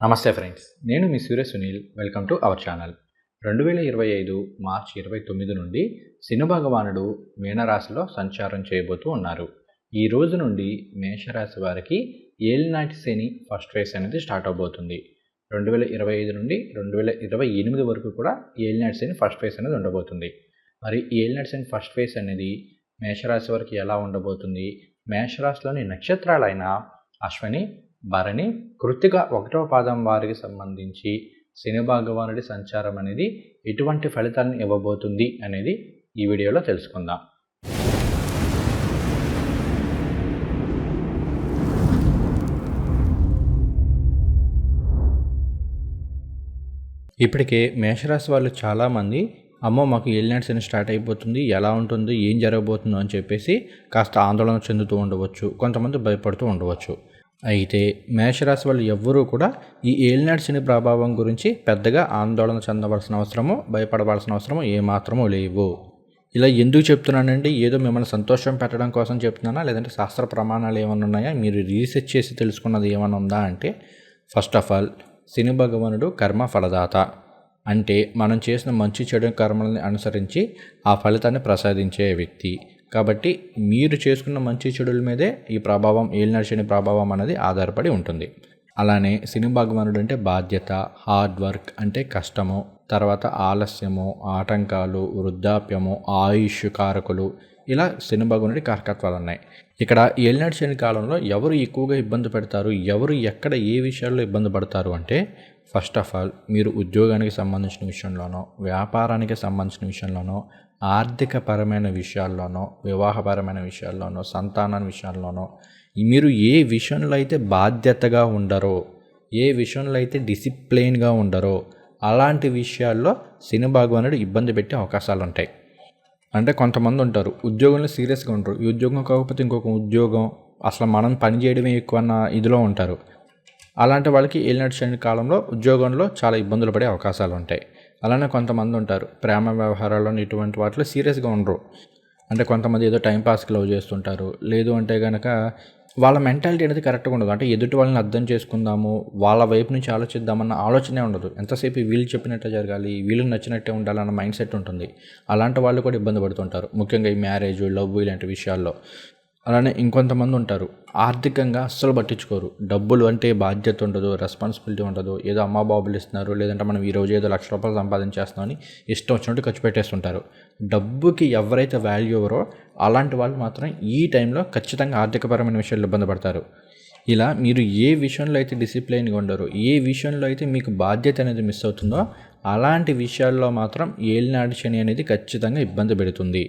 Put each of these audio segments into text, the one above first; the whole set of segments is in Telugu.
నమస్తే ఫ్రెండ్స్ నేను మీ Surya Sunil. Welcome to our channel రెండు వేల ఇరవై ఐదు మార్చి ఇరవై తొమ్మిది నుండి శనిభగవానుడు మీనరాశిలో సంచారం చేయబోతూ ఉన్నారు. ఈ రోజు నుండి మేషరాశి వారికి ఏలినాటి శని ఫస్ట్ ఫేస్ అనేది స్టార్ట్ అవబోతుంది. రెండు వేల ఇరవై ఐదు నుండి రెండు వేల ఇరవై ఎనిమిది వరకు కూడా ఏలినాటి శని ఫస్ట్ ఫేస్ అనేది ఉండబోతుంది. మరి ఏలినాటి శని ఫస్ట్ ఫేస్ అనేది మేషరాశి వారికి ఎలా ఉండబోతుంది? మేషరాశిలోని నక్షత్రాలైన అశ్వని భరణి కృతిక ఒకటవ పాదం వారికి సంబంధించి శని భగవానుడి సంచారం అనేది ఎటువంటి ఫలితాన్ని ఇవ్వబోతుంది అనేది ఈ వీడియోలో తెలుసుకుందాం. ఇప్పటికే మేషరాశి వాళ్ళు చాలామంది అమ్మో మాకు ఏలినాటి శని స్టార్ట్ అయిపోతుంది ఎలా ఉంటుంది ఏం జరగబోతుందో అని చెప్పేసి కాస్త ఆందోళన చెందుతూ ఉండవచ్చు కొంతమంది భయపడుతూ ఉండవచ్చు. అయితే మేషరాశి వాళ్ళు ఎవ్వరూ కూడా ఈ ఏలినాడు శని ప్రభావం గురించి పెద్దగా ఆందోళన చెందవలసిన అవసరమో భయపడవలసిన అవసరమో ఏమాత్రము లేవు. ఇలా ఎందుకు చెప్తున్నానండి? ఏదో మిమ్మల్ని సంతోషం పెట్టడం కోసం చెప్తున్నానా? లేదంటే శాస్త్ర ప్రమాణాలు ఏమైనా ఉన్నాయా? మీరు రీసెర్చ్ చేసి తెలుసుకున్నది ఏమైనా ఉందా అంటే ఫస్ట్ ఆఫ్ ఆల్ శని భగవానుడు కర్మ ఫలదాత. అంటే మనం చేసిన మంచి చెడు కర్మల్ని అనుసరించి ఆ ఫలితాన్ని ప్రసాదించే వ్యక్తి. కాబట్టి మీరు చేసుకున్న మంచి చెడుల మీదే ఈ ప్రభావం ఏలినడిచని ప్రభావం అనేది ఆధారపడి ఉంటుంది. అలానే సిని భగవానుడు అంటే బాధ్యత హార్డ్ వర్క్ అంటే కష్టము తర్వాత ఆలస్యము ఆటంకాలు వృద్ధాప్యము ఆయుష్ కారకులు ఇలా శని భగవానుడి కారకత్వాలు ఉన్నాయి. ఇక్కడ ఏలినాటి శని కాలంలో ఎవరు ఎక్కువగా ఇబ్బంది పెడతారు ఎవరు ఎక్కడ ఏ విషయాల్లో ఇబ్బంది పడతారు అంటే ఫస్ట్ ఆఫ్ ఆల్ మీరు ఉద్యోగానికి సంబంధించిన విషయంలోనో వ్యాపారానికి సంబంధించిన విషయంలోనో ఆర్థికపరమైన విషయాల్లోనో వివాహపరమైన విషయాల్లోనో సంతానం విషయాల్లోనో మీరు ఏ విషయంలో అయితే బాధ్యతగా ఉండరో ఏ విషయంలో అయితే డిసిప్లైన్గా ఉండరో అలాంటి విషయాల్లో శని భగవానుడు ఇబ్బంది పెట్టే అవకాశాలు ఉంటాయి అంటే కొంతమంది ఉంటారు ఉద్యోగంలో సీరియస్గా ఉంటారు. ఈ ఉద్యోగం కాకపోతే ఇంకొక ఉద్యోగం అసలు మనం పని చేయడమే ఎక్కువ అన్న ఇదిలో ఉంటారు. అలాంటి వాళ్ళకి ఏలినటి శని కాలంలో ఉద్యోగంలో చాలా ఇబ్బందులు పడే అవకాశాలు ఉంటాయి అలానే కొంతమంది ఉంటారు. ప్రేమ వ్యవహారాల్లో ఇటువంటి వాటిలో సీరియస్గా ఉండరు. అంటే కొంతమంది ఏదో టైంపాస్కి లవ్ చేస్తుంటారు. లేదు అంటే కనుక వాళ్ళ మెంటాలిటీ అనేది కరెక్ట్గా ఉండదు. అంటే ఎదుటి వాళ్ళని అర్థం చేసుకుందాము వాళ్ళ వైపు నుంచి ఆలోచిద్దామన్న ఆలోచనే ఉండదు. ఎంతసేపు వీళ్ళు చెప్పినట్టే జరగాలి వీళ్ళు నచ్చినట్టే ఉండాలన్న మైండ్ సెట్ ఉంటుంది. అలాంటి వాళ్ళు కూడా ఇబ్బంది పడుతుంటారు. ముఖ్యంగా ఈ మ్యారేజ్ లవ్ ఇలాంటి విషయాల్లో. అలానే ఇంకొంతమంది ఉంటారు. ఆర్థికంగా అస్సలు పట్టించుకోరు. డబ్బులు అంటే బాధ్యత ఉండదు రెస్పాన్సిబిలిటీ ఉండదు. ఏదో అమ్మా బాబులు ఇస్తున్నారు లేదంటే మనం ఈరోజు ఏదో లక్ష రూపాయలు సంపాదించేస్తామని ఇష్టం వచ్చినట్టు ఖర్చు పెట్టేస్తుంటారు. డబ్బుకి ఎవరైతే వాల్యూ ఎవరో అలాంటి వాళ్ళు మాత్రం ఈ టైంలో ఖచ్చితంగా ఆర్థికపరమైన విషయాలు ఇబ్బంది పడతారు. ఇలా మీరు ఏ విషయంలో అయితే డిసిప్లైన్గా ఉండరు ఏ విషయంలో అయితే మీకు బాధ్యత అనేది మిస్ అవుతుందో అలాంటి విషయాల్లో మాత్రం ఏలినాడు శని అనేది ఖచ్చితంగా ఇబ్బంది పెడుతుంది.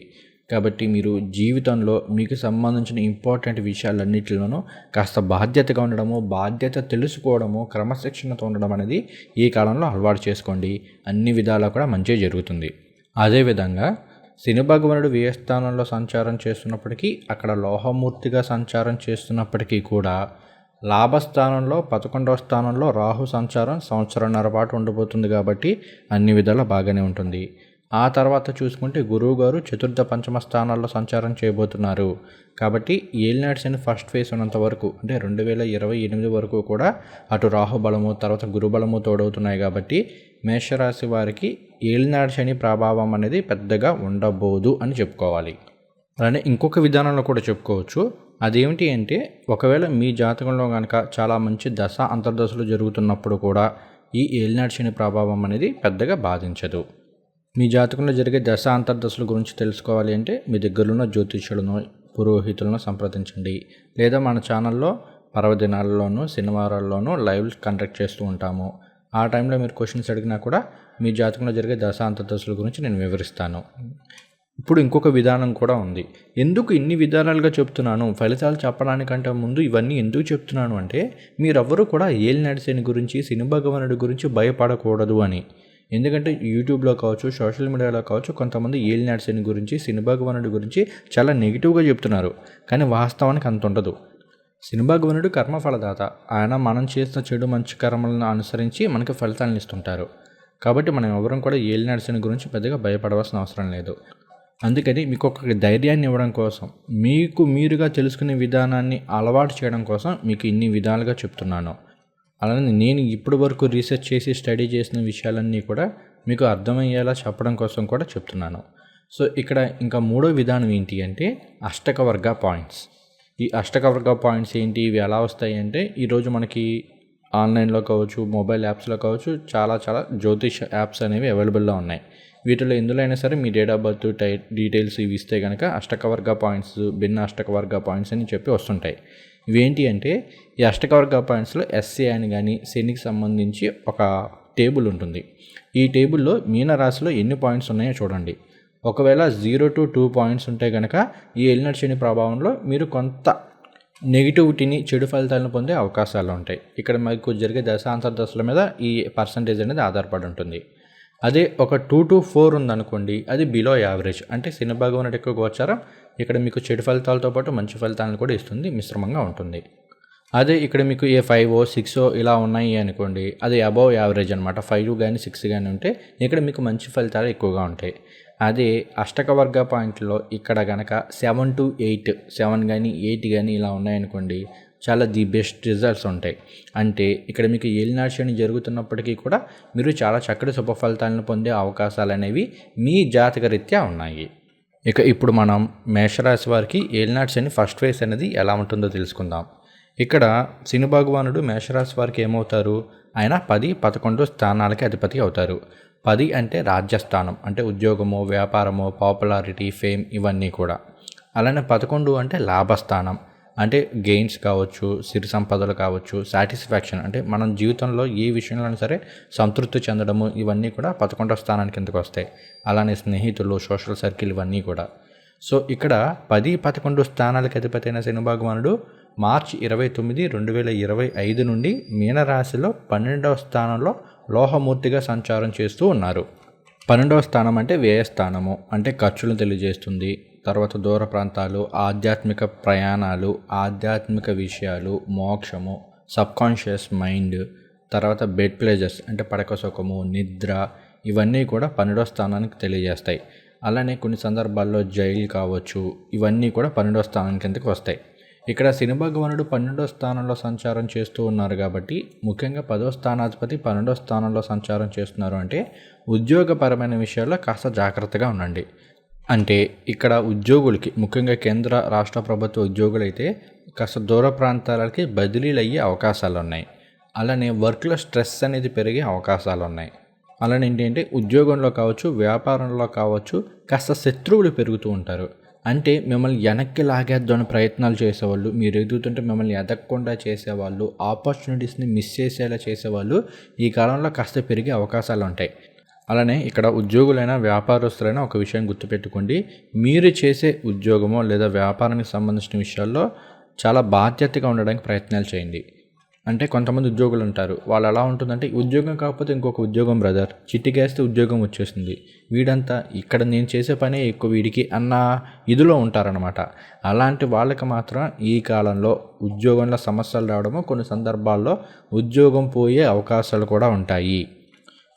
కాబట్టి మీరు జీవితంలో మీకు సంబంధించిన ఇంపార్టెంట్ విషయాలన్నింటిలోనూ కాస్త బాధ్యతగా ఉండడము బాధ్యత తెలుసుకోవడము క్రమశిక్షణతో ఉండడం అనేది ఈ కాలంలో అలవాటు చేసుకోండి. అన్ని విధాలా కూడా మంచిగా జరుగుతుంది. అదేవిధంగా శని భగవానుడు వ్యయస్థానంలో సంచారం చేస్తున్నప్పటికీ అక్కడ లోహమూర్తిగా సంచారం చేస్తున్నప్పటికీ కూడా లాభస్థానంలో పదకొండవ స్థానంలో రాహు సంచారం సంవత్సరంన్నర పాటు ఉండబోతుంది కాబట్టి అన్ని విధాలా బాగానే ఉంటుంది. ఆ తర్వాత చూసుకుంటే గురువు గారు చతుర్థ పంచమ స్థానాల్లో సంచారం చేయబోతున్నారు. కాబట్టి ఏలినాటి శని ఫస్ట్ ఫేజ్ ఉన్నంత వరకు అంటే రెండు వేల ఇరవై ఎనిమిది వరకు కూడా అటు రాహుబలము తర్వాత గురుబలము తోడవుతున్నాయి కాబట్టి మేషరాశి వారికి ఏలినాటి శని ప్రభావం అనేది పెద్దగా ఉండబోదు అని చెప్పుకోవాలి. అలానే ఇంకొక విధానంలో కూడా చెప్పుకోవచ్చు. అదేమిటి అంటే ఒకవేళ మీ జాతకంలో కనుక చాలా మంచి దశ అంతర్దశలు జరుగుతున్నప్పుడు కూడా ఈ ఏలినాటి శని ప్రభావం అనేది పెద్దగా బాధించదు. మీ జాతకంలో జరిగే దశ అంతర్దశల గురించి తెలుసుకోవాలి అంటే మీ దగ్గరలో ఉన్న జ్యోతిష్యులను పురోహితులను సంప్రదించండి. లేదా మన ఛానల్లో పర్వదినాలలోనూ శనివారాల్లోనూ లైవ్ కండక్ట్ చేస్తూ ఉంటాము. ఆ టైంలో మీరు క్వశ్చన్స్ అడిగినా కూడా మీ జాతకంలో జరిగే దశ అంతర్దశల గురించి నేను వివరిస్తాను. ఇప్పుడు ఇంకొక విధానం కూడా ఉంది. ఎందుకు ఇన్ని విధానాలుగా చెప్తున్నాను? ఫలితాలు చెప్పడానికంటే ముందు ఇవన్నీ ఎందుకు చెప్తున్నాను అంటే మీరెవ్వరూ కూడా ఏలినాటి శని గురించి శని భగవానుడి గురించి భయపడకూడదు అని. ఎందుకంటే యూట్యూబ్లో కావచ్చు సోషల్ మీడియాలో కావచ్చు కొంతమంది ఏలి నాడ్సన్ గురించి సినిభాగవనుడి గురించి చాలా నెగిటివ్గా చెప్తున్నారు. కానీ వాస్తవానికి అంత ఉండదు. సినిభాగవనుడు కర్మఫలదాత ఆయన మనం చేసిన చెడు మంచి కర్మలను అనుసరించి మనకి ఫలితాలను ఇస్తుంటారు. కాబట్టి మనం ఎవరం కూడా ఏలి నాడ్సన్ గురించి పెద్దగా భయపడవలసిన అవసరం లేదు. అందుకని మీకు ఒక ధైర్యాన్ని ఇవ్వడం కోసం మీకు మీరుగా తెలుసుకునే విధానాన్ని అలవాటు చేయడం కోసం మీకు ఇన్ని విధాలుగా చెప్తున్నాను. అలానే నేను ఇప్పటి వరకు రీసెర్చ్ చేసి స్టడీ చేసిన విషయాలన్నీ కూడా మీకు అర్థమయ్యేలా చెప్పడం కోసం కూడా చెప్తున్నాను. సో ఇక్కడ ఇంకా మూడో విధానం ఏంటి అంటే అష్టకవర్గ పాయింట్స్. ఈ అష్టకవర్గ పాయింట్స్ ఏంటి? ఇవి ఎలా వస్తాయి అంటే ఈరోజు మనకి ఆన్లైన్లో కావచ్చు మొబైల్ యాప్స్లో కావచ్చు చాలా చాలా జ్యోతిష్ యాప్స్ అనేవి అవైలబుల్లో ఉన్నాయి. వీటిలో ఎందులో అయినా సరే మీ date of birth time details ఇవి ఇస్తే కనుక అష్టకవర్గ పాయింట్స్ భిన్న అష్టకవర్గ పాయింట్స్ అని చెప్పి వస్తుంటాయి. ఇవేంటి అంటే ఈ అష్టకవర్గ పాయింట్స్లో ఎస్సీ అని కానీ శనికి సంబంధించి ఒక టేబుల్ ఉంటుంది. ఈ టేబుల్లో మీనరాశిలో ఎన్ని పాయింట్స్ ఉన్నాయో చూడండి. ఒకవేళ జీరో టు టూ పాయింట్స్ ఉంటే కనుక ఈ ఎలినట్ శని ప్రభావంలో మీరు కొంత నెగిటివిటీని చెడు ఫలితాలను పొందే అవకాశాలు ఉంటాయి. ఇక్కడ మీకు జరిగే దశాంతర దశల మీద ఈ పర్సంటేజ్ అనేది ఆధారపడి ఉంటుంది. అదే ఒక టూ టు ఫోర్ ఉందనుకోండి అది బిలో యావరేజ్. అంటే శని భగవానుడు ఎక్కువ గోచారం ఇక్కడ మీకు చెడు ఫలితాలతో పాటు మంచి ఫలితాలను కూడా ఇస్తుంది మిశ్రమంగా ఉంటుంది. అదే ఇక్కడ మీకు ఏ ఫైవ్ సిక్స్ ఇలా ఉన్నాయి అనుకోండి అది అబౌవ్ యావరేజ్ అనమాట ఫైవ్ కానీ సిక్స్ కానీ ఉంటే ఇక్కడ మీకు మంచి ఫలితాలు ఎక్కువగా ఉంటాయి. అదే అష్టకవర్గ పాయింట్లో ఇక్కడ కనుక సెవెన్ టు ఎయిట్ సెవెన్ కానీ ఎయిట్ కానీ ఇలా ఉన్నాయనుకోండి చాలా ది బెస్ట్ రిజల్ట్స్ ఉంటాయి. అంటే ఇక్కడ మీకు ఏలినాశని జరుగుతున్నప్పటికీ కూడా మీరు చాలా చక్కటి శుభ ఫలితాలను పొందే అవకాశాలు అనేవి మీ జాతక రీత్యా ఉన్నాయి. ఇక ఇప్పుడు మనం మేషరాశి వారికి ఏలినాటి శని ఫస్ట్ ఫేస్ అనేది ఎలా ఉంటుందో తెలుసుకుందాం. ఇక్కడ శని భగవానుడు మేషరాశి వారికి ఏమవుతారు? ఆయన పది పదకొండు స్థానాలకి అధిపతి అవుతారు. పది అంటే రాజ్యస్థానం అంటే ఉద్యోగము వ్యాపారము పాపులారిటీ ఫేమ్ ఇవన్నీ కూడా. అలానే పదకొండు అంటే లాభస్థానం అంటే గెయిన్స్ కావచ్చు సిరి సంపదలు కావచ్చు సాటిస్ఫాక్షన్ అంటే మనం జీవితంలో ఏ విషయంలో సరే సంతృప్తి చెందడము ఇవన్నీ కూడా పదకొండవ స్థానానికి కిందకు వస్తాయి. అలానే స్నేహితులు సోషల్ సర్కిల్ ఇవన్నీ కూడా. సో ఇక్కడ పది పదకొండు స్థానాలకు అధిపతి అయిన శని భగవానుడు మార్చి ఇరవై తొమ్మిది రెండు వేల ఇరవై ఐదు నుండి మీనరాశిలో పన్నెండవ స్థానంలో లోహమూర్తిగా సంచారం చేస్తూ ఉన్నారు. పన్నెండవ స్థానం అంటే వ్యయస్థానము అంటే ఖర్చులను తెలియజేస్తుంది. తర్వాత దూర ప్రాంతాలు ఆధ్యాత్మిక ప్రయాణాలు ఆధ్యాత్మిక విషయాలు మోక్షము సబ్కాన్షియస్ మైండ్ తర్వాత బెడ్ ప్లేజెస్ అంటే పడక సుఖము నిద్ర ఇవన్నీ కూడా పన్నెండవ స్థానానికి తెలియజేస్తాయి. అలానే కొన్ని సందర్భాల్లో జైలు కావచ్చు ఇవన్నీ కూడా పన్నెండవ స్థానం కిందకి వస్తాయి. ఇక్కడ సినిమా భగవానుడు పన్నెండో స్థానంలో సంచారం చేస్తూ ఉన్నారు కాబట్టి ముఖ్యంగా పదో స్థానాధిపతి పన్నెండో స్థానంలో సంచారం చేస్తున్నారు అంటే ఉద్యోగపరమైన విషయాల్లో కాస్త జాగ్రత్తగా ఉండండి. అంటే ఇక్కడ ఉద్యోగులకి ముఖ్యంగా కేంద్ర రాష్ట్ర ప్రభుత్వ ఉద్యోగులైతే కాస్త దూర ప్రాంతాలకి బదిలీలు అయ్యే అవకాశాలు ఉన్నాయి అలానే వర్క్లో స్ట్రెస్ అనేది పెరిగే అవకాశాలు ఉన్నాయి అలానే ఏంటంటే ఉద్యోగంలో కావచ్చు వ్యాపారంలో కావచ్చు కాస్త శత్రువులు పెరుగుతూ ఉంటారు. అంటే మిమ్మల్ని వెనక్కి లాగేద్దామని ప్రయత్నాలు చేసేవాళ్ళు మీరు ఎదుగుతుంటే మిమ్మల్ని ఎదగకుండా చేసేవాళ్ళు ఆపర్చునిటీస్ని మిస్ చేసేలా చేసేవాళ్ళు ఈ కాలంలో కాస్త పెరిగే అవకాశాలు ఉంటాయి. అలానే ఇక్కడ ఉద్యోగులైన వ్యాపారస్తులైనా ఒక విషయం గుర్తుపెట్టుకోండి. మీరు చేసే ఉద్యోగమో లేదా వ్యాపారానికి సంబంధించిన విషయాల్లో చాలా బాధ్యతగా ఉండడానికి ప్రయత్నాలు చేయండి. అంటే కొంతమంది ఉద్యోగులు ఉంటారు. వాళ్ళు ఎలా ఉంటుందంటే ఉద్యోగం కాకపోతే ఇంకొక ఉద్యోగం బ్రదర్ చిట్టికేస్తే ఉద్యోగం వచ్చేస్తుంది. వీడంతా ఇక్కడ నేను చేసే పనే ఎక్కువ వీడికి అన్న ఇదిలో ఉంటారనమాట అలాంటి వాళ్ళకి మాత్రం ఈ కాలంలో ఉద్యోగంలో సమస్యలు రావడము కొన్ని సందర్భాల్లో ఉద్యోగం పోయే అవకాశాలు కూడా ఉంటాయి.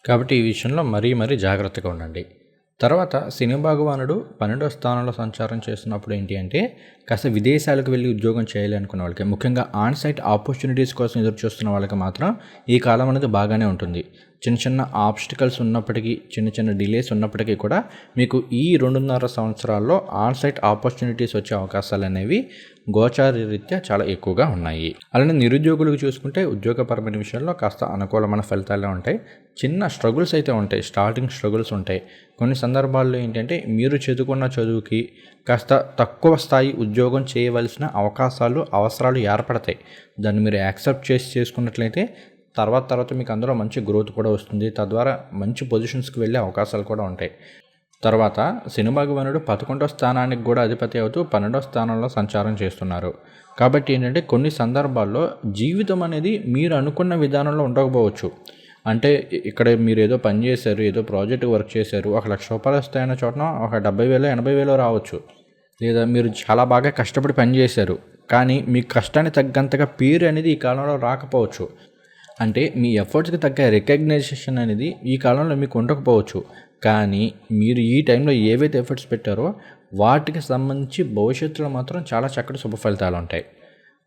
కాబట్టి ఈ విషయంలో మరీ మరీ జాగ్రత్తగా ఉండండి. తర్వాత సినీ భగవానుడు పన్నెండో స్థానంలో సంచారం చేస్తున్నప్పుడు ఏంటి అంటే కాస్త విదేశాలకు వెళ్ళి ఉద్యోగం చేయాలి అనుకున్న వాళ్ళకి ముఖ్యంగా ఆన్ సైట్ ఆపర్చునిటీస్ కోసం ఎదురు చూస్తున్న వాళ్ళకి మాత్రం ఈ కాలం అనేది బాగానే ఉంటుంది. చిన్న చిన్న ఆబ్స్టికల్స్ ఉన్నప్పటికీ చిన్న చిన్న డిలేస్ ఉన్నప్పటికీ కూడా మీకు ఈ రెండున్నర సంవత్సరాల్లో ఆన్ సైట్ ఆపర్చునిటీస్ వచ్చే అవకాశాలు అనేవి గోచార రీత్యా చాలా ఎక్కువగా ఉన్నాయి. అలానే నిరుద్యోగులకు చూసుకుంటే ఉద్యోగపరమైన విషయంలో కాస్త అనుకూలమైన ఫలితాలే ఉంటాయి. చిన్న స్ట్రగుల్స్ అయితే ఉంటాయి. స్టార్టింగ్ స్ట్రగుల్స్ ఉంటాయి. కొన్ని సందర్భాల్లో ఏంటంటే మీరు చదువుకున్న చదువుకి కాస్త తక్కువ స్థాయి ఉద్యోగం చేయవలసిన అవకాశాలు అవసరాలు ఏర్పడతాయి. దాన్ని మీరు యాక్సెప్ట్ చేసి చేసుకున్నట్లయితే తర్వాత తర్వాత మీకు అందులో మంచి గ్రోత్ కూడా వస్తుంది. తద్వారా మంచి పొజిషన్స్కి వెళ్ళే అవకాశాలు కూడా ఉంటాయి. తర్వాత శని భగవానుడు పదకొండో స్థానానికి కూడా అధిపతి అవుతూ పన్నెండో స్థానంలో సంచారం చేస్తున్నారు. కాబట్టి ఏంటంటే కొన్ని సందర్భాల్లో జీవితం అనేది మీరు అనుకున్న విధానంలో ఉండకపోవచ్చు. అంటే ఇక్కడ మీరు ఏదో పని చేశారు ఏదో ప్రాజెక్ట్ వర్క్ చేశారు ఒక లక్ష రూపాయలు వస్తాయన్న చోటన ఒక డెబ్బై వేలు ఎనభై వేలు రావచ్చు. లేదా మీరు చాలా బాగా కష్టపడి పనిచేశారు కానీ మీ కష్టానికి తగ్గంతగా పేరు అనేది ఈ కాలంలో రాకపోవచ్చు. అంటే మీ ఎఫర్ట్స్కి తగ్గ రికగ్నైజేషన్ అనేది ఈ కాలంలో మీకు ఉండకపోవచ్చు. కానీ మీరు ఈ టైంలో ఏవైతే ఎఫర్ట్స్ పెట్టారో వాటికి సంబంధించి భవిష్యత్తులో మాత్రం చాలా చక్కటి శుభ ఫలితాలు ఉంటాయి.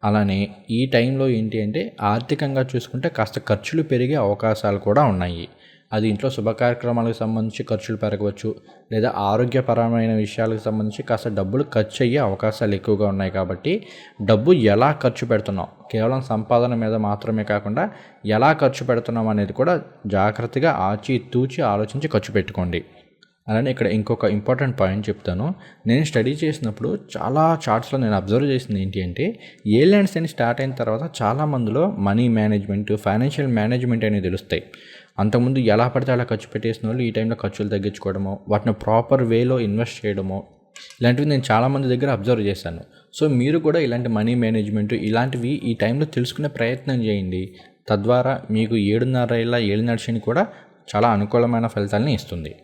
అలానే ఈ టైంలో ఏంటి అంటే ఆర్థికంగా చూసుకుంటే కాస్త ఖర్చులు పెరిగే అవకాశాలు కూడా ఉన్నాయి. అది ఇంట్లో శుభ కార్యక్రమాలకు సంబంధించి ఖర్చులు పెరగవచ్చు లేదా ఆరోగ్యపరమైన విషయాలకు సంబంధించి కాస్త డబ్బులు ఖర్చు అయ్యే అవకాశాలు ఎక్కువగా ఉన్నాయి కాబట్టి డబ్బు ఎలా ఖర్చు పెడుతున్నాం? కేవలం సంపాదన మీద మాత్రమే కాకుండా ఎలా ఖర్చు పెడుతున్నాం అనేది కూడా జాగ్రత్తగా ఆచి తూచి ఆలోచించి ఖర్చు పెట్టుకోండి. అలానే ఇక్కడ ఇంకొక ఇంపార్టెంట్ పాయింట్ చెప్తాను. నేను స్టడీ చేసినప్పుడు చాలా చార్ట్స్లో నేను అబ్జర్వ్ చేసింది ఏంటి అంటే ఏ ల్యాండ్స్ అని స్టార్ట్ అయిన తర్వాత చాలామందిలో మనీ మేనేజ్మెంట్ ఫైనాన్షియల్ మేనేజ్మెంట్ అనేది తెలుస్తాయి. అంతకుముందు ఎలా పడితే అలా ఖర్చు పెట్టేసిన వాళ్ళు ఈ టైంలో ఖర్చులు తగ్గించుకోవడమో వాటిని ప్రాపర్ వేలో ఇన్వెస్ట్ చేయడమో ఇలాంటివి నేను చాలామంది దగ్గర అబ్జర్వ్ చేశాను. సో మీరు కూడా ఇలాంటి మనీ మేనేజ్మెంట్ ఇలాంటివి ఈ టైంలో తెలుసుకునే ప్రయత్నం చేయండి. తద్వారా మీకు ఏడున్నర ఏళ్ళ ఏళ్ళ శని కూడా చాలా అనుకూలమైన ఫలితాలని ఇస్తుంది.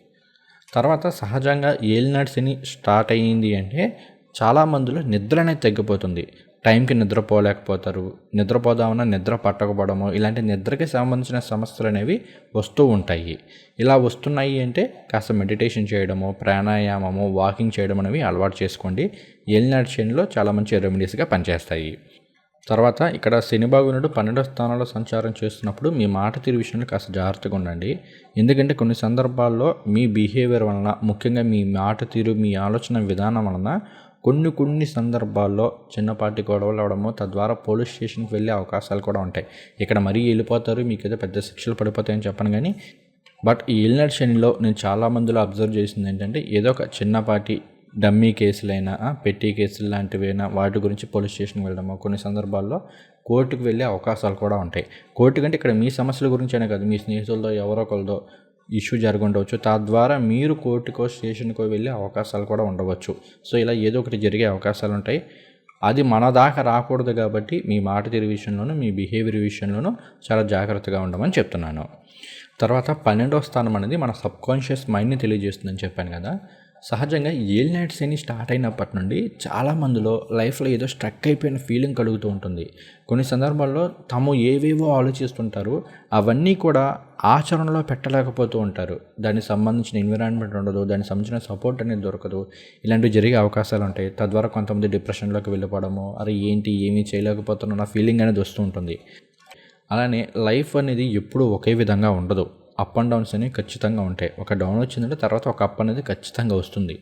తర్వాత సహజంగా ఏలినాటి శని స్టార్ట్ అయ్యింది అంటే చాలామందిలో నిద్ర అనేది తగ్గిపోతుంది. టైంకి నిద్రపోలేకపోతారు. నిద్రపోదామన్నా నిద్ర పట్టకపోవడము ఇలాంటి నిద్రకి సంబంధించిన సమస్యలు అనేవి వస్తూ ఉంటాయి. ఇలా వస్తున్నాయి అంటే కాస్త మెడిటేషన్ చేయడము ప్రాణాయామము వాకింగ్ చేయడం అనేవి అలవాటు చేసుకోండి. ఏలినాటి శనిలో చాలా మంచి రెమెడీస్గా పనిచేస్తాయి. తర్వాత ఇక్కడ శనిభాగునుడు పన్నెండో స్థానంలో సంచారం చేస్తున్నప్పుడు మీ మాట తీరు విషయంలో కాస్త జాగ్రత్తగా ఉండండి. ఎందుకంటే కొన్ని సందర్భాల్లో మీ బిహేవియర్ వలన ముఖ్యంగా మీ మాట తీరు మీ ఆలోచన విధానం వలన కొన్ని కొన్ని సందర్భాల్లో చిన్నపాటి గొడవలు అవడము తద్వారా పోలీస్ స్టేషన్కి వెళ్ళే అవకాశాలు కూడా ఉంటాయి. ఇక్కడ మరీ వెళ్ళిపోతారు మీకు ఏదో పెద్ద శిక్షలు పడిపోతాయని చెప్పను కానీ బట్ ఈ వెళ్ళిన శనిలో నేను చాలా మందిలో అబ్జర్వ్ చేసింది ఏంటంటే ఏదో ఒక చిన్నపాటి డమ్మీ కేసులైనా పెట్టి కేసులు లాంటివైనా వాటి గురించి పోలీస్ స్టేషన్కి వెళ్ళడము కొన్ని సందర్భాల్లో కోర్టుకు వెళ్ళే అవకాశాలు కూడా ఉంటాయి. కోర్టు కంటే ఇక్కడ మీ సమస్యల గురించైనా కాదు మీ స్నేహితులతో ఎవరో ఒకరితో ఇష్యూ జరగండవచ్చు తద్వారా మీరు కోర్టుకో స్టేషన్కో వెళ్ళే అవకాశాలు కూడా ఉండవచ్చు. సో ఇలా ఏదో ఒకటి జరిగే అవకాశాలు ఉంటాయి. అది మన దాకా రాకూడదు కాబట్టి మీ మాట తీరు విషయంలోనూ మీ బిహేవియర్ విషయంలోనూ చాలా జాగ్రత్తగా ఉండమని చెప్తున్నాను. తర్వాత పన్నెండవ స్థానం అనేది మన సబ్కాన్షియస్ మైండ్ని తెలియజేస్తుందని చెప్పాను కదా. సహజంగా ఏల్ నైట్స్ అని స్టార్ట్ అయినప్పటి నుండి చాలామందిలో లైఫ్లో ఏదో స్ట్రక్ అయిపోయిన ఫీలింగ్ కలుగుతూ ఉంటుంది. కొన్ని సందర్భాల్లో తాము ఏవేవో ఆలోచిస్తుంటారు అవన్నీ కూడా ఆచరణలో పెట్టలేకపోతూ ఉంటారు. దానికి సంబంధించిన ఎన్విరాన్మెంట్ ఉండదు దానికి సంబంధించిన సపోర్ట్ అనేది దొరకదు. ఇలాంటివి జరిగే అవకాశాలు ఉంటాయి. తద్వారా కొంతమంది డిప్రెషన్లోకి వెళ్ళిపోవడము అరే ఏంటి ఏమీ చేయలేకపోతున్నా ఫీలింగ్ అనేది వస్తూ ఉంటుంది. అలానే లైఫ్ అనేది ఎప్పుడూ ఒకే విధంగా ఉండదు. అప్ అండ్ డౌన్స్ అనేవి ఖచ్చితంగా ఉంటాయి. ఒక డౌన్ వచ్చిందంటే తర్వాత ఒక అప్ అనేది ఖచ్చితంగా వస్తుంది.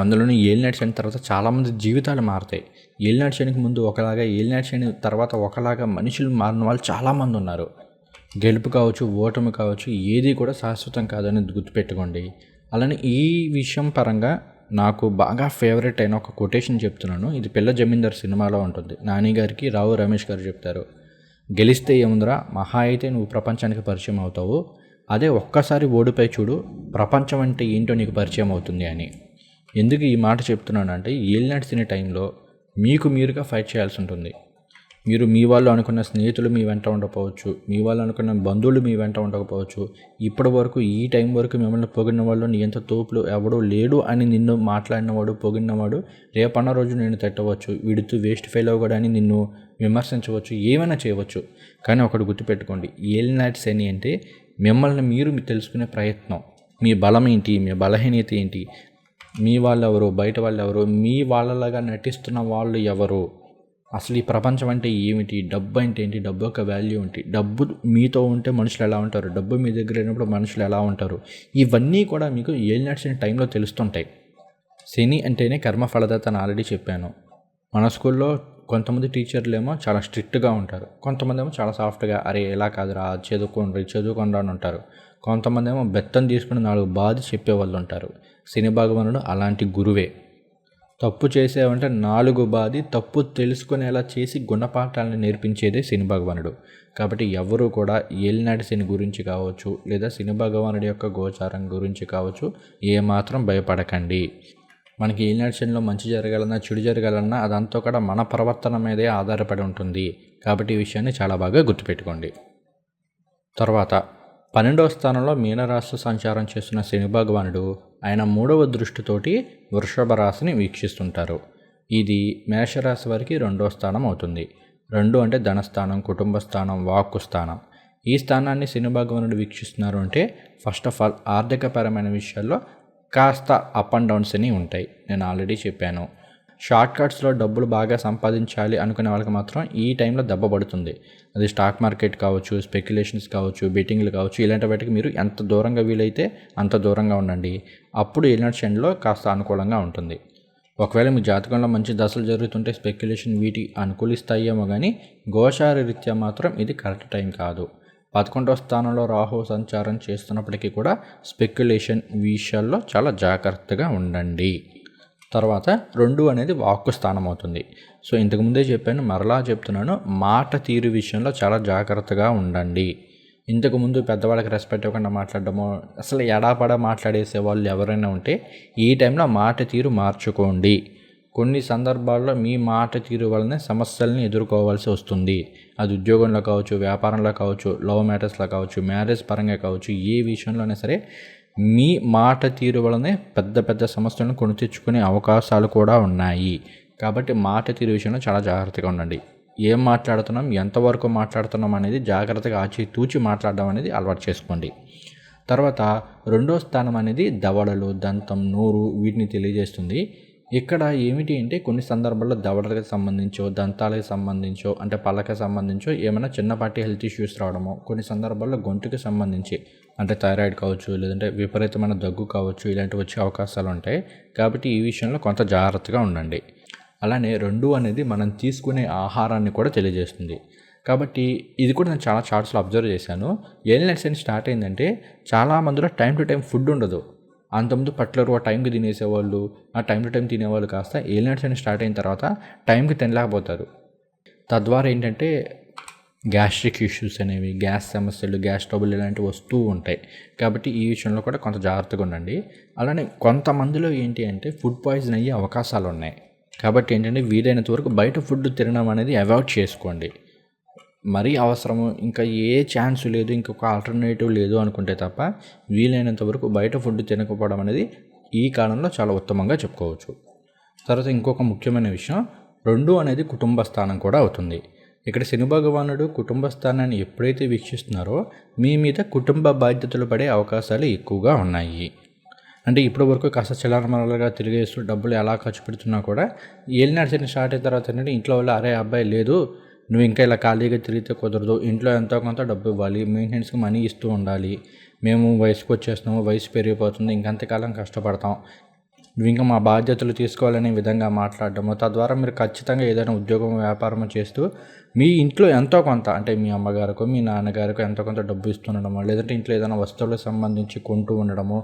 అందులోని ఏళ్ళు నడిచిన తర్వాత చాలామంది జీవితాలు మారుతాయి. ఏళ్ళు శనికి ముందు ఒకలాగా ఏళ్ళు నడిచిన తర్వాత ఒకలాగా మనుషులు మారిన వాళ్ళు చాలామంది ఉన్నారు. గెలుపు కావచ్చు ఓటమి కావచ్చు ఏది కూడా శాశ్వతం కాదని గుర్తుపెట్టుకోండి. అలానే ఈ విషయం పరంగా నాకు బాగా ఫేవరెట్ అయిన ఒక కొటేషన్ చెప్తున్నాను. ఇది పిల్ల జమీందార్ సినిమాలో ఉంటుంది. నాని గారికి రావు రమేష్ గారు చెప్తారు. గెలిస్తే ఏముందిరా? మహా అయితే నువ్వు ప్రపంచానికి పరిచయం అవుతావు. అదే ఒక్కసారి ఓడిపోయి చూడు ప్రపంచం అంటే ఏంటో నీకు పరిచయం అవుతుంది అని. ఎందుకు ఈ మాట చెప్తున్నాను అంటే తినే టైంలో మీకు మీరుగా ఫైట్ చేయాల్సి ఉంటుంది. మీరు మీ వాళ్ళు అనుకున్న స్నేహితులు మీ వెంట ఉండకపోవచ్చు మీ వాళ్ళు అనుకున్న బంధువులు మీ వెంట ఉండకపోవచ్చు ఇప్పటి వరకు ఈ టైం వరకు మిమ్మల్ని పొగిడిన వాళ్ళు నీ ఎంత తోపులు ఎవడో లేడు అని నిన్ను మాట్లాడినవాడు పొగిడినవాడు రేపన్న రోజు నేను తిట్టవచ్చు వీడితో వేస్ట్ ఫెయిల్ అవ్వగానే నిన్ను విమర్శించవచ్చు ఏమైనా చేయవచ్చు. కానీ ఒకటి గుర్తుపెట్టుకోండి ఏలినాటి శని అంటే మిమ్మల్ని మీరు తెలుసుకునే ప్రయత్నం. మీ బలం ఏంటి? మీ బలహీనత ఏంటి? మీ వాళ్ళు ఎవరు బయట వాళ్ళు ఎవరు మీ వాళ్ళలాగా నటిస్తున్న వాళ్ళు ఎవరు? అసలు ఈ ప్రపంచం అంటే ఏమిటి? డబ్బు అంటే ఏంటి? డబ్బు యొక్క వాల్యూ ఏంటి? డబ్బు మీతో ఉంటే మనుషులు ఎలా ఉంటారు? డబ్బు మీ దగ్గర లేనప్పుడు మనుషులు ఎలా ఉంటారు? ఇవన్నీ కూడా మీకు ఏళ్ళు నడిచిన టైంలో తెలుస్తుంటాయి. శని అంటేనే కర్మ ఫలదత అని ఆల్రెడీ చెప్పాను. మన స్కూల్లో కొంతమంది టీచర్లు ఏమో చాలా స్ట్రిక్ట్గా ఉంటారు. కొంతమంది ఏమో చాలా సాఫ్ట్గా అరే ఎలా కాదురా చదువుకోండి చదువుకోండి అని ఉంటారు. కొంతమంది ఏమో బెత్తం తీసుకుని నాలుగు బాధ చెప్పేవాళ్ళు ఉంటారు. శని భగవానుడు అలాంటి గురువే. తప్పు చేసేవంటే నాలుగు బాధి తప్పు తెలుసుకునేలా చేసి గుణపాఠాలను నేర్పించేదే శని భగవానుడు. కాబట్టి ఎవరు కూడా ఏలినాటి శని గురించి కావచ్చు లేదా శని భగవానుడి యొక్క గోచారం గురించి కావచ్చు ఏమాత్రం భయపడకండి. మనకి ఏ నడిచడంలో మంచి జరగాలన్నా చెడు జరగాలన్నా అదంతా కూడా మన ప్రవర్తన మీదే ఆధారపడి ఉంటుంది. కాబట్టి ఈ విషయాన్ని చాలా బాగా గుర్తుపెట్టుకోండి. తర్వాత పన్నెండవ స్థానంలో మీనరాశి సంచారం చేస్తున్న శని భగవానుడు ఆయన మూడవ దృష్టితోటి వృషభ రాశిని వీక్షిస్తుంటారు. ఇది మేషరాశి వారికి రెండవ స్థానం అవుతుంది. రెండు అంటే ధనస్థానం కుటుంబ స్థానం వాక్కు స్థానం. ఈ స్థానాన్ని శని భగవానుడు వీక్షిస్తున్నారు అంటే ఫస్ట్ ఆఫ్ ఆల్ ఆర్థికపరమైన విషయాల్లో కాస్త అప్ అండ్ డౌన్స్ అని ఉంటాయి. నేను ఆల్రెడీ చెప్పాను. షార్ట్ కట్స్లో డబ్బులు బాగా సంపాదించాలి అనుకునే వాళ్ళకి మాత్రం ఈ టైంలో దెబ్బ పడుతుంది. అది స్టాక్ మార్కెట్ కావచ్చు స్పెక్యులేషన్స్ కావచ్చు బెట్టింగ్లు కావచ్చు ఇలాంటి వాటికి మీరు ఎంత దూరంగా వీలైతే అంత దూరంగా ఉండండి. అప్పుడు ఇలాంటి షెండ్లో కాస్త అనుకూలంగా ఉంటుంది. ఒకవేళ మీ జాతకంలో మంచి దశలు జరుగుతుంటే స్పెక్యులేషన్ వీటి అనుకూలిస్తాయేమో కానీ గోచార రీత్యా మాత్రం ఇది కరెక్ట్ టైం కాదు. పదకొండవ స్థానంలో రాహు సంచారం చేస్తున్నప్పటికీ కూడా స్పెక్యులేషన్ విషయాల్లో చాలా జాగ్రత్తగా ఉండండి. తర్వాత రెండు అనేది వాక్కు స్థానం అవుతుంది. సో ఇంతకుముందే చెప్పాను మరలా చెప్తున్నాను మాట తీరు విషయంలో చాలా జాగ్రత్తగా ఉండండి. ఇంతకుముందు పెద్దవాళ్ళకి రెస్పెక్ట్ ఇవ్వకుండా మాట్లాడడము అసలు ఎడాపడా మాట్లాడేసే వాళ్ళు ఎవరైనా ఉంటే ఈ టైంలో మాట తీరు మార్చుకోండి. కొన్ని సందర్భాల్లో మీ మాట తీరు వలనే సమస్యల్ని ఎదుర్కోవాల్సి వస్తుంది. అది ఉద్యోగంలో కావచ్చు వ్యాపారంలో కావచ్చు లవ్ మ్యాటర్స్లో కావచ్చు మ్యారేజ్ పరంగా కావచ్చు ఏ విషయంలోనే సరే మీ మాట తీరు వలనే పెద్ద పెద్ద సమస్యలను కొని తెచ్చుకునే అవకాశాలు కూడా ఉన్నాయి. కాబట్టి మాట తీరు విషయంలో చాలా జాగ్రత్తగా ఉండండి. ఏం మాట్లాడుతున్నాం ఎంతవరకు మాట్లాడుతున్నాం అనేది జాగ్రత్తగా ఆచి తూచి మాట్లాడడం అనేది అలవాటు చేసుకోండి. తర్వాత రెండో స్థానం అనేది దవడలు దంతం నోరు వీటిని తెలియజేస్తుంది. ఇక్కడ ఏమిటి అంటే కొన్ని సందర్భాల్లో దవడలకు సంబంధించో దంతాలకు సంబంధించో అంటే పళ్ళకి సంబంధించో ఏమైనా చిన్నపాటి హెల్త్ ఇష్యూస్ రావడమో. కొన్ని సందర్భాల్లో గొంతుకి సంబంధించి అంటే థైరాయిడ్ కావచ్చు లేదంటే విపరీతమైన దగ్గు కావచ్చు ఇలాంటివి వచ్చే అవకాశాలు ఉంటాయి. కాబట్టి ఈ విషయంలో కొంత జాగ్రత్తగా ఉండండి. అలానే రెండు అనేది మనం తీసుకునే ఆహారాన్ని కూడా తెలియజేస్తుంది. కాబట్టి ఇది కూడా నేను చాలా చార్ట్స్లో అబ్జర్వ్ చేశాను. ఎయిల్నెట్స్ అని స్టార్ట్ అయిందంటే చాలా మందిలో టైం టు టైం ఫుడ్ ఉండదు. అంతకుముందు పట్లర్ ఆ టైంకి తినేసేవాళ్ళు ఆ టైం టు టైం తినేవాళ్ళు కాస్త ఏలినట్స్ అని స్టార్ట్ అయిన తర్వాత టైంకి తినలేకపోతారు. తద్వారా ఏంటంటే గ్యాస్ట్రిక్ ఇష్యూస్ అనేవి గ్యాస్ సమస్యలు గ్యాస్ ట్రబుల్ ఇలాంటివి వస్తూ ఉంటాయి. కాబట్టి ఈ విషయంలో కూడా కొంత జాగ్రత్తగా ఉండండి. అలానే కొంతమందిలో ఏంటి అంటే ఫుడ్ పాయిజన్ అయ్యే అవకాశాలు ఉన్నాయి కాబట్టి ఏంటంటే వీలైనంత వరకు బయట ఫుడ్ తినడం అనేది అవాయిడ్ చేసుకోండి. మరీ అవసరము ఇంకా ఏ ఛాన్స్ లేదు ఇంకొక ఆల్టర్నేటివ్ లేదు అనుకుంటే తప్ప వీలైనంత వరకు బయట ఫుడ్ తినకపోవడం అనేది ఈ కాలంలో చాలా ఉత్తమంగా చెప్పుకోవచ్చు. తర్వాత ఇంకొక ముఖ్యమైన విషయం రెండు అనేది కుటుంబ స్థానం కూడా అవుతుంది. ఇక్కడ శని భగవానుడు కుటుంబ స్థానాన్ని ఎప్పుడైతే వీక్షిస్తున్నారో మీ మీద కుటుంబ బాధ్యతలు పడే అవకాశాలు ఎక్కువగా ఉన్నాయి. అంటే ఇప్పటి వరకు కాస్త చిల్లరమలగా తిరిగేస్తూ డబ్బులు ఎలా ఖర్చు పెడుతున్నా కూడా ఏలినాడు స్టార్ట్ అయిన తర్వాత ఏంటంటే ఇంట్లో వాళ్ళు అరే అబ్బాయి లేదు నువ్వు ఇంకా ఇలా ఖాళీగా తిరిగితే కుదరదు. ఇంట్లో ఎంతో కొంత డబ్బు ఇవ్వాలి. మెయింటెనెన్స్కి మనీ ఇస్తూ ఉండాలి. మేము వయసుకు వచ్చేస్తున్నాము. వయసు పెరిగిపోతుంది. ఇంకంతకాలం కష్టపడతాం. నువ్వు ఇంకా మా బాధ్యతలు తీసుకోవాలనే విధంగా మాట్లాడడము తద్వారా మీరు ఖచ్చితంగా ఏదైనా ఉద్యోగం వ్యాపారం చేస్తూ మీ ఇంట్లో ఎంతో కొంత అంటే మీ అమ్మగారికి మీ నాన్నగారికి ఎంతో కొంత డబ్బు ఇస్తుండడము లేదంటే ఇంట్లో ఏదైనా వస్తువులకు సంబంధించి కొంటూ ఉండడము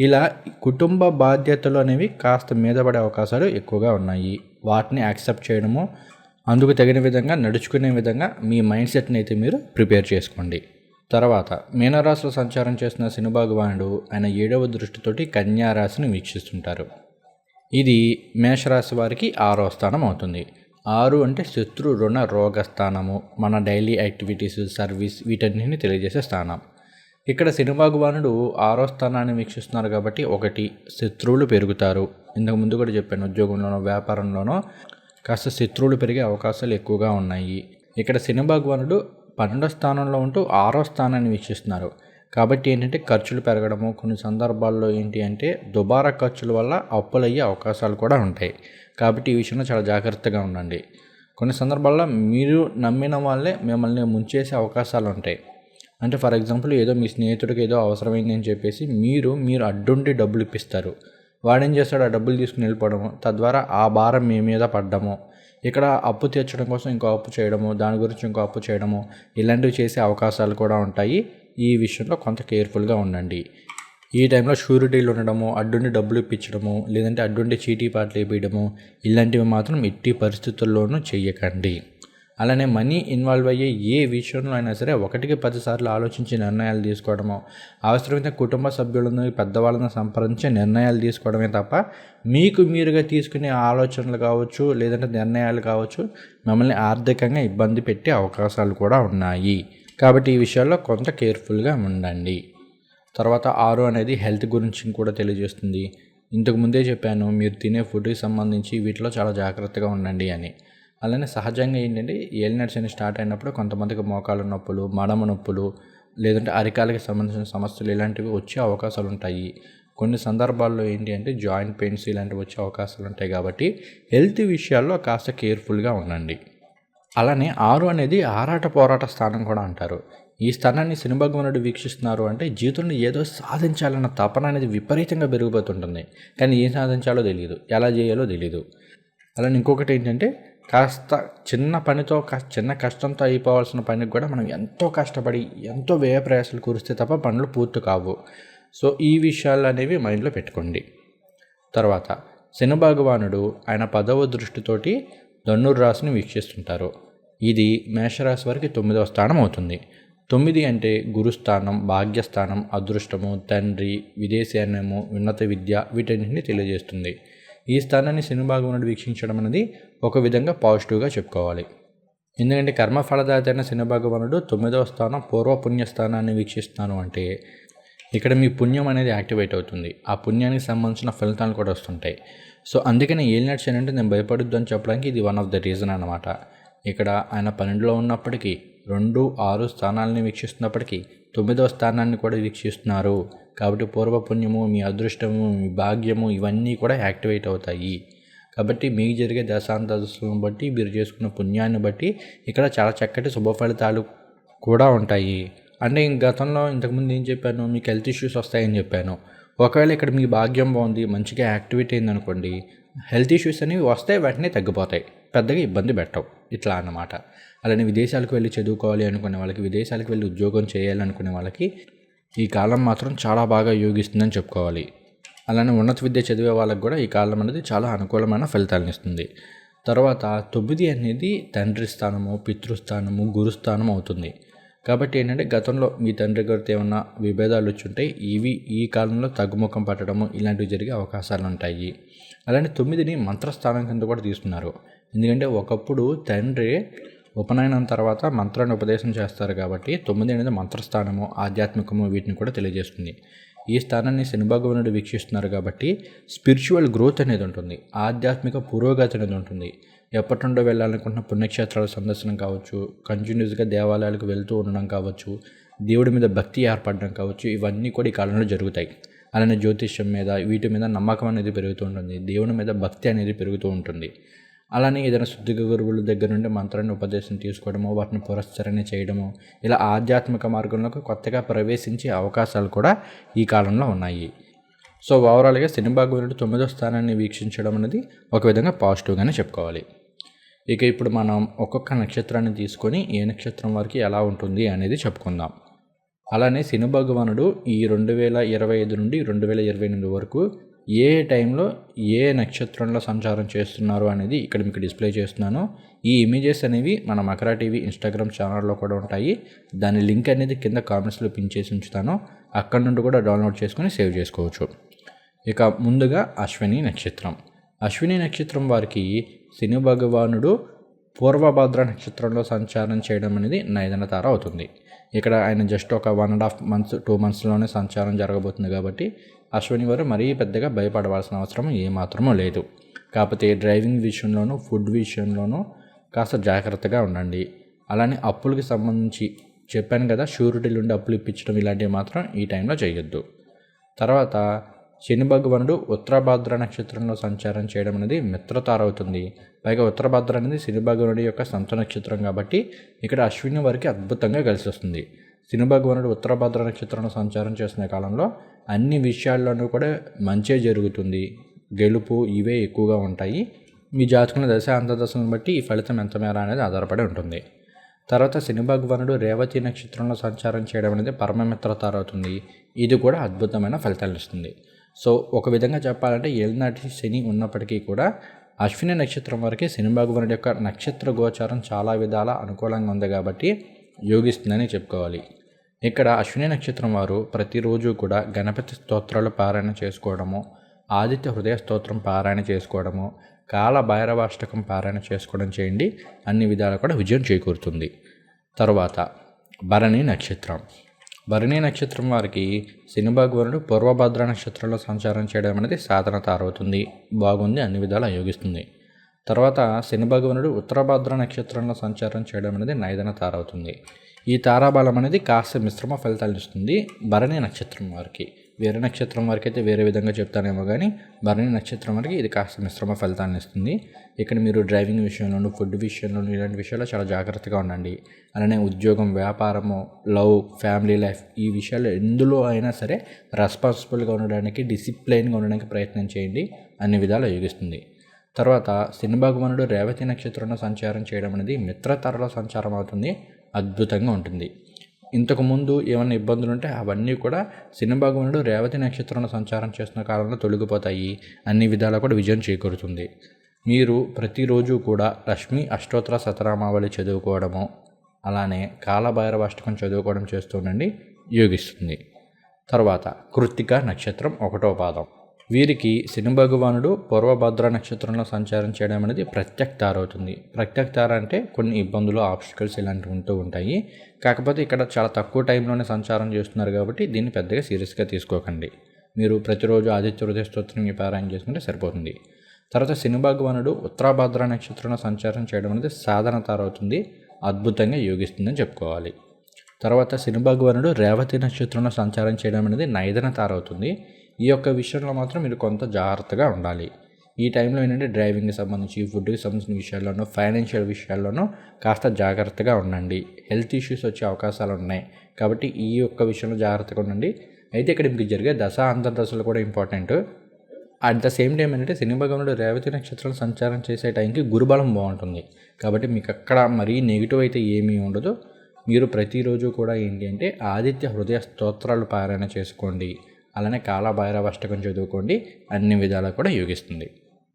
ఇలా కుటుంబ బాధ్యతలు అనేవి కాస్త మీద పడే అవకాశాలు ఎక్కువగా ఉన్నాయి. వాటిని యాక్సెప్ట్ చేయడము అందుకు తగిన విధంగా నడుచుకునే విధంగా మీ మైండ్ సెట్ని అయితే మీరు ప్రిపేర్ చేసుకోండి. తర్వాత మీనరాశిలో సంచారం చేసిన శని ఆయన ఏడవ దృష్టితోటి కన్యారాశిని వీక్షిస్తుంటారు. ఇది మేషరాశి వారికి ఆరో స్థానం అవుతుంది. ఆరు అంటే శత్రు రుణ రోగ స్థానము మన డైలీ యాక్టివిటీస్ సర్వీస్ వీటన్నిటిని తెలియజేసే స్థానం. ఇక్కడ శని ఆరో స్థానాన్ని వీక్షిస్తున్నారు కాబట్టి ఒకటి శత్రువులు పెరుగుతారు. ఇంతకు ముందు కూడా చెప్పాను ఉద్యోగంలోనో వ్యాపారంలోనో కాస్త శత్రువులు పెరిగే అవకాశాలు ఎక్కువగా ఉన్నాయి. ఇక్కడ శని భగవానుడు పన్నెండో స్థానంలో ఉంటూ ఆరో స్థానాన్ని వీక్షిస్తున్నారు. కాబట్టి ఏంటంటే ఖర్చులు పెరగడము కొన్ని సందర్భాల్లో ఏంటి అంటే దుబారా ఖర్చుల వల్ల అప్పులయ్యే అవకాశాలు కూడా ఉంటాయి. కాబట్టి ఈ విషయంలో చాలా జాగ్రత్తగా ఉండండి. కొన్ని సందర్భాల్లో మీరు నమ్మిన వాళ్ళే మిమ్మల్ని ముంచేసే అవకాశాలు ఉంటాయి. అంటే ఫర్ ఎగ్జాంపుల్ ఏదో మీ స్నేహితుడికి ఏదో అవసరమైంది అని చెప్పేసి మీరు మీరు అడ్డుండి డబ్బులు ఇప్పిస్తారు. వాడేం చేస్తాడు? ఆ డబ్బులు తీసుకుని వెళ్ళిపోవడము. తద్వారా ఆ భారం మీ మీద పడ్డము. ఇక్కడ అప్పు తీర్చడం కోసం ఇంకో అప్పు చేయడము దాని గురించి ఇంకో అప్పు చేయడము ఇలాంటివి చేసే అవకాశాలు కూడా ఉంటాయి. ఈ విషయంలో కొంత కేర్ఫుల్గా ఉండండి. ఈ టైంలో షూరిటీలు ఉండడము అడ్డుండి డబ్బులు ఇప్పించడము లేదంటే అడ్డుండి చీటీ పాటలు వేయడము ఇలాంటివి మాత్రం ఎట్టి పరిస్థితుల్లోనూ చెయ్యకండి. అలానే మనీ ఇన్వాల్వ్ అయ్యే ఏ విషయంలో అయినా సరే ఒకటికి పదిసార్లు ఆలోచించి నిర్ణయాలు తీసుకోవడము. అవసరమైన కుటుంబ సభ్యులను పెద్దవాళ్ళను సంప్రదించి నిర్ణయాలు తీసుకోవడమే తప్ప మీకు మీరుగా తీసుకునే ఆలోచనలు కావచ్చు లేదంటే నిర్ణయాలు కావచ్చు మిమ్మల్ని ఆర్థికంగా ఇబ్బంది పెట్టే అవకాశాలు కూడా ఉన్నాయి. కాబట్టి ఈ విషయాల్లో కొంత కేర్ఫుల్గా ఉండండి. తర్వాత ఆరు అనేది హెల్త్ గురించి కూడా తెలియజేస్తుంది. ఇంతకు ముందే చెప్పాను మీరు తినే ఫుడ్కి సంబంధించి వీటిలో చాలా జాగ్రత్తగా ఉండండి అని. అలానే సహజంగా ఏంటంటే ఏలినట్స్ అని స్టార్ట్ అయినప్పుడు కొంతమందికి మోకాలు నొప్పులు మడమ నొప్పులు లేదంటే అరికాలకి సంబంధించిన సమస్యలు ఇలాంటివి వచ్చే అవకాశాలు ఉంటాయి. కొన్ని సందర్భాల్లో ఏంటి అంటే జాయింట్ పెయిన్స్ ఇలాంటివి వచ్చే అవకాశాలు ఉంటాయి కాబట్టి హెల్త్ విషయాల్లో కాస్త కేర్ఫుల్గా ఉండండి. అలానే ఆరు అనేది ఆరాట పోరాట స్థానం కూడా అంటారు. ఈ స్థానాన్ని శనిభగవానుడు వీక్షిస్తున్నారు అంటే జీవితంలో ఏదో సాధించాలన్న తపన అనేది విపరీతంగా పెరిగిపోతుంటుంది. కానీ ఏం సాధించాలో తెలియదు ఎలా చేయాలో తెలియదు అలానే ఇంకొకటి ఏంటంటే కాస్త చిన్న పనితో కాస్త చిన్న కష్టంతో అయిపోవాల్సిన పనికి కూడా మనం ఎంతో కష్టపడి ఎంతో వ్యయ ప్రయాసాలు కురిస్తే తప్ప పనులు పూర్తి కావు. సో ఈ విషయాలు అనేవి మైండ్లో పెట్టుకోండి. తర్వాత శని భగవానుడు ఆయన పదవ దృష్టితోటి ధనుర్ రాశిని వీక్షిస్తుంటారు. ఇది మేషరాశి వారికి తొమ్మిదవ స్థానం అవుతుంది. తొమ్మిది అంటే గురుస్థానం భాగ్యస్థానం అదృష్టము తండ్రి విదేశాన్యము ఉన్నత విద్య వీటన్నింటినీ తెలియజేస్తుంది. ఈ స్థానాన్ని శనిభాగవానుడు వీక్షించడం అనేది ఒక విధంగా పాజిటివ్గా చెప్పుకోవాలి. ఎందుకంటే కర్మఫలదాత అయిన శని భగవానుడు తొమ్మిదవ స్థానం పూర్వ పుణ్య స్థానాన్ని అంటే ఇక్కడ మీ పుణ్యం అనేది యాక్టివేట్ అవుతుంది. ఆ పుణ్యానికి సంబంధించిన ఫలితాలు కూడా వస్తుంటాయి. సో అందుకని ఏలినట్స్ అంటే నేను భయపడొద్దు అని చెప్పడానికి ఇది వన్ ఆఫ్ ద రీజన్ అనమాట ఇక్కడ ఆయన పన్నెండులో ఉన్నప్పటికీ రెండు ఆరు స్థానాలని వీక్షిస్తున్నప్పటికీ తొమ్మిదవ స్థానాన్ని కూడా వీక్షిస్తున్నారు. కాబట్టి పూర్వపుణ్యము మీ అదృష్టము మీ భాగ్యము ఇవన్నీ కూడా యాక్టివేట్ అవుతాయి. కాబట్టి మీకు జరిగే దశాంతలను బట్టి మీరు చేసుకున్న పుణ్యాన్ని బట్టి ఇక్కడ చాలా చక్కటి శుభ ఫలితాలు కూడా ఉంటాయి. అంటే గతంలో ఇంతకుముందు ఏం చెప్పాను? మీకు హెల్త్ ఇష్యూస్ వస్తాయని చెప్పాను. ఒకవేళ ఇక్కడ మీ భాగ్యం బాగుంది మంచిగా యాక్టివేట్ అయింది అనుకోండి హెల్త్ ఇష్యూస్ అనేవి వస్తే వెంటనే తగ్గిపోతాయి. పెద్దగా ఇబ్బంది పెట్టవు. ఇట్లా అన్నమాట. అలానే విదేశాలకు వెళ్ళి చదువుకోవాలి అనుకునే వాళ్ళకి విదేశాలకు వెళ్ళి ఉద్యోగం చేయాలనుకునే వాళ్ళకి ఈ కాలం మాత్రం చాలా బాగా యోగిస్తుందని చెప్పుకోవాలి. అలానే ఉన్నత విద్య చదివే వాళ్ళకి కూడా ఈ కాలం అనేది చాలా అనుకూలమైన ఫలితాలను ఇస్తుంది. తర్వాత తొమ్మిది అనేది తండ్రి స్థానము పితృస్థానము గురుస్థానం అవుతుంది. కాబట్టి ఏంటంటే గతంలో మీ తండ్రి గారితో ఏమన్నా విభేదాలు వచ్చి ఉంటాయి ఇవి ఈ కాలంలో తగ్గుముఖం పట్టడము ఇలాంటివి జరిగే అవకాశాలు ఉంటాయి. అలానే తొమ్మిదిని మంత్రస్థానం కింద కూడా తీసుకున్నారు. ఎందుకంటే ఒకప్పుడు తండ్రి ఉపనయనం తర్వాత మంత్రాన్ని ఉపదేశం చేస్తారు కాబట్టి తొమ్మిది అనేది మంత్రస్థానము ఆధ్యాత్మికము వీటిని కూడా తెలియజేస్తుంది. ఈ స్థానాన్ని శని భగవానుడు వీక్షిస్తున్నారు కాబట్టి స్పిరిచువల్ గ్రోత్ అనేది ఉంటుంది ఆధ్యాత్మిక పురోగతి అనేది ఉంటుంది. ఎప్పటి నుండో వెళ్ళాలనుకుంటున్న పుణ్యక్షేత్రాల సందర్శనం కావచ్చు కంటిన్యూస్గా దేవాలయాలకు వెళ్తూ ఉండడం కావచ్చు దేవుడి మీద భక్తి ఏర్పడడం కావచ్చు ఇవన్నీ కూడా ఈ కాలంలో జరుగుతాయి. అలానే జ్యోతిష్యం మీద వీటి మీద నమ్మకం అనేది పెరుగుతూ ఉంటుంది దేవుని మీద భక్తి అనేది పెరుగుతూ ఉంటుంది. అలానే ఏదైనా శుద్ధి గురువుల దగ్గర నుండి మంత్రాన్ని ఉపదేశం తీసుకోవడము వాటిని పురస్చరణ చేయడము ఇలా ఆధ్యాత్మిక మార్గంలోకి కొత్తగా ప్రవేశించే అవకాశాలు కూడా ఈ కాలంలో ఉన్నాయి. సో ఓవరాల్గా సినిమా భగవానుడు తొమ్మిదో స్థానాన్ని వీక్షించడం అనేది ఒక విధంగా పాజిటివ్గానే చెప్పుకోవాలి. ఇక ఇప్పుడు మనం ఒక్కొక్క నక్షత్రాన్ని తీసుకొని ఏ నక్షత్రం వారికి ఎలా ఉంటుంది అనేది చెప్పుకుందాం. అలానే శని భగవానుడు ఈ రెండు వేల ఇరవై ఐదు నుండి రెండు వేల ఇరవై ఎనిమిది వరకు ఏ టైంలో ఏ నక్షత్రంలో సంచారం చేస్తున్నారు అనేది ఇక్కడ మీకు డిస్ప్లే చేస్తున్నాను. ఈ ఇమేజెస్ అనేవి మన మకరా టీవీ ఇన్స్టాగ్రామ్ ఛానల్లో కూడా ఉంటాయి. దాని లింక్ అనేది కింద కామెంట్స్లో పిన్ చేసి ఉంచుతాను. అక్కడ నుండి కూడా డౌన్లోడ్ చేసుకొని సేవ్ చేసుకోవచ్చు. ఇక ముందుగా అశ్విని నక్షత్రం. అశ్విని నక్షత్రం వారికి శని భగవానుడు పూర్వభద్ర నక్షత్రంలో సంచారం చేయడం అనేది నైదన తార అవుతుంది. ఇక్కడ ఆయన జస్ట్ ఒక one and half months two మంత్స్లోనే సంచారం జరగబోతుంది కాబట్టి అశ్విని వారు మరీ పెద్దగా భయపడవలసిన అవసరం ఏమాత్రమూ లేదు. కాకపోతే డ్రైవింగ్ విషయంలోనూ ఫుడ్ విషయంలోనూ కాస్త జాగ్రత్తగా ఉండండి. అలానే అప్పులకి సంబంధించి చెప్పాను కదా షూరిటీలు ఉండి అప్పులు ఇప్పించడం ఇలాంటివి మాత్రం ఈ టైంలో చేయొద్దు. తర్వాత శని భగవానుడు ఉత్తరభద్ర నక్షత్రంలో సంచారం చేయడం అనేది మిత్రతార అవుతుంది పైగా ఉత్తరభద్ర అనేది శని భగవానుడి యొక్క సంత నక్షత్రం కాబట్టి ఇక్కడ అశ్విని వారికి అద్భుతంగా కలిసి వస్తుంది. శని భగవానుడు ఉత్తరభద్ర నక్షత్రంలో సంచారం చేసిన కాలంలో అన్ని విషయాల్లోనూ కూడా మంచే జరుగుతుంది. గెలుపు ఇవే ఎక్కువగా ఉంటాయి. మీ జాతకంలో దశ అంతదశను బట్టి ఈ ఫలితం ఎంత మేర అనేది ఆధారపడి ఉంటుంది. తర్వాత శని భగవానుడు రేవతి నక్షత్రంలో సంచారం చేయడం అనేది పరమమిత్రతార అవుతుంది ఇది కూడా అద్భుతమైన ఫలితాలు ఇస్తుంది. సో ఒక విధంగా చెప్పాలంటే ఏలినాటి శని ఉన్నప్పటికీ కూడా అశ్విని నక్షత్రం వరకే శని భగవానుడి యొక్క నక్షత్ర గోచారం చాలా విధాల అనుకూలంగా ఉంది కాబట్టి యోగిస్తుందని చెప్పుకోవాలి. ఇక్కడ అశ్విని నక్షత్రం వారు ప్రతిరోజు కూడా గణపతి స్తోత్రాలు పారాయణ చేసుకోవడము ఆదిత్య హృదయ స్తోత్రం పారాయణ చేసుకోవడము కాల భైరవాష్టకం పారాయణ చేసుకోవడం చేయండి. అన్ని విధాలు కూడా విజయం చేకూరుతుంది. తరువాత భరణి నక్షత్రం. భరణి నక్షత్రం వారికి శని భగవానుడు పూర్వభద్ర నక్షత్రంలో సంచారం చేయడం అనేది సాధన తారవుతుంది. బాగుంది అన్ని విధాలు యోగిస్తుంది. తర్వాత శని భగవానుడు ఉత్తరభద్ర నక్షత్రంలో సంచారం చేయడం అనేది నైదన తారవుతుంది. ఈ తారాబలం అనేది కాస్త మిశ్రమ ఫలితాలు ఇస్తుంది భరణి నక్షత్రం వారికి. వేరే నక్షత్రం వరకు అయితే వేరే విధంగా చెప్తానేమో కానీ భరణి నక్షత్రం వరకు ఇది కాస్త మిశ్రమ ఫలితాన్ని ఇస్తుంది. ఇక్కడ మీరు డ్రైవింగ్ విషయంలోనూ ఫుడ్ విషయంలోనూ ఇలాంటి విషయాల్లో చాలా జాగ్రత్తగా ఉండండి. అలానే ఉద్యోగం వ్యాపారము లవ్ ఫ్యామిలీ లైఫ్ ఈ విషయాలు ఎందులో అయినా సరే రెస్పాన్సిబుల్గా ఉండడానికి డిసిప్లైన్గా ఉండడానికి ప్రయత్నం చేయండి. అన్ని విధాలు యోగిస్తుంది. తర్వాత శనిభగవానుడు రేవతి నక్షత్రంలో సంచారం చేయడం అనేది మిత్రతరలో సంచారం అవుతుంది. అద్భుతంగా ఉంటుంది. ఇంతకుముందు ఏమైనా ఇబ్బందులు ఉంటే అవన్నీ కూడా శని రేవతి నక్షత్రంలో సంచారం చేస్తున్న కాలంలో తొలగిపోతాయి. అన్ని విధాలా కూడా విజయం చేకూరుతుంది. మీరు ప్రతిరోజు కూడా లక్ష్మీ అష్టోత్తర శతరామావళి చదువుకోవడము అలానే కాలభైరవ అష్టకం చదువుకోవడం చేస్తుండండి యోగిస్తుంది. తర్వాత కృత్తిక నక్షత్రం ఒకటో పాదం. వీరికి శని భగవానుడు పూర్వభద్ర నక్షత్రంలో సంచారం చేయడం అనేది ప్రత్యక్తార అవుతుంది. ప్రత్యక్తార అంటే కొన్ని ఇబ్బందులు ఆబ్స్టికల్స్ ఇలాంటివి ఉంటూ ఉంటాయి. కాకపోతే ఇక్కడ చాలా తక్కువ టైంలోనే సంచారం చేస్తున్నారు కాబట్టి దీన్ని పెద్దగా సీరియస్గా తీసుకోకండి. మీరు ప్రతిరోజు ఆదిత్య హృదయ స్తోత్రం పారాయణ చేసుకుంటే సరిపోతుంది. తర్వాత శని భగవానుడు ఉత్తరాభద్ర నక్షత్రంలో సంచారం చేయడం అనేది సాధనతార అవుతుంది అద్భుతంగా యోగిస్తుందని చెప్పుకోవాలి. తర్వాత శని భగవానుడు రేవతి నక్షత్రంలో సంచారం చేయడం అనేది నైదన తార అవుతుంది. ఈ యొక్క విషయంలో మాత్రం మీరు కొంత జాగ్రత్తగా ఉండాలి. ఈ టైంలో ఏంటంటే డ్రైవింగ్కి సంబంధించి ఫుడ్కి సంబంధించిన విషయాల్లోనూ ఫైనాన్షియల్ విషయాల్లోనూ కాస్త జాగ్రత్తగా ఉండండి. హెల్త్ ఇష్యూస్ వచ్చే అవకాశాలు ఉన్నాయి. కాబట్టి ఈ యొక్క విషయంలో జాగ్రత్తగా ఉండండి. అయితే ఇక్కడ మీకు జరిగే దశ అంతర్దశలు కూడా important. At the same time ఏంటంటే సినిమాగంలో రేవతి నక్షత్రం సంచారం చేసే టైంకి గురుబలం బాగుంటుంది. కాబట్టి మీకు అక్కడ మరీ నెగిటివ్ అయితే ఏమీ ఉండదు. మీరు ప్రతిరోజు కూడా ఏంటి అంటే ఆదిత్య హృదయ స్తోత్రాలు పారాయణ చేసుకోండి. అలానే కాలభైరవ అష్టకం చదువుకోండి అన్ని విధాలు కూడా యోగిస్తుంది.